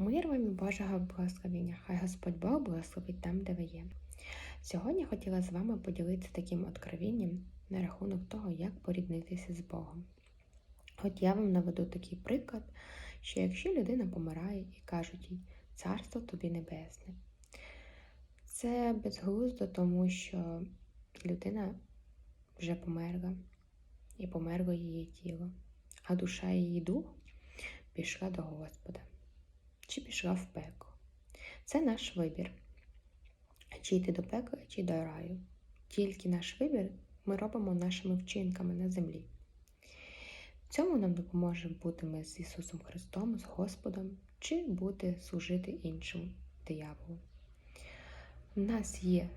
Мир вам і Божого благословення. Хай Господь Бог благословить там, де ви є. Сьогодні хотіла з вами поділитися таким откровінням на рахунок того, як поріднитися з Богом. От я вам наведу такий приклад, що якщо людина помирає і кажуть їй Царство тобі небесне, це безглуздо, тому що людина вже померла, і померло її тіло, а душа її дух пішла до Господа чи пішла в пекло. Це наш вибір. Чи йти до пекла, чи до раю. Тільки наш вибір ми робимо нашими вчинками на землі. Цьому нам допоможе бути ми з Ісусом Христом, з Господом, чи бути служити іншому дияволу. У нас є,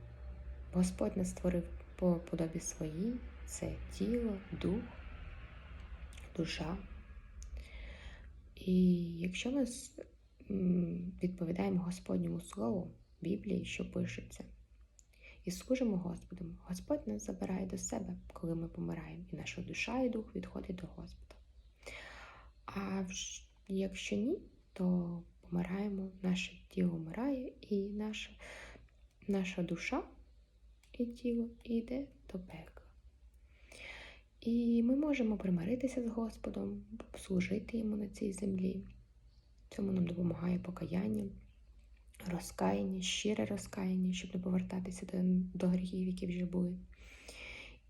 Господь нас створив по подобі своїй, це тіло, дух, душа. І якщо ми с- м, відповідаємо Господньому Слову Біблії, що пишеться, і служимо Господу, Господь нас забирає до себе, коли ми помираємо, і наша душа і дух відходить до Господа. А якщо ні, то помираємо, наше тіло вмирає, і наша, наша душа і тіло йде до пекла. І ми можемо примиритися з Господом, служити йому на цій землі. Цьому нам допомагає покаяння, розкаяння, щире розкаяння, щоб не повертатися до, до гріхів, які вже були,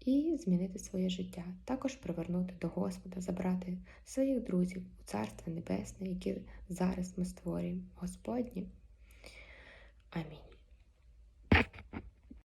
і змінити своє життя. Також привернути до Господа, забрати своїх друзів у Царство Небесне, яке зараз ми створюємо Господнє. Амінь.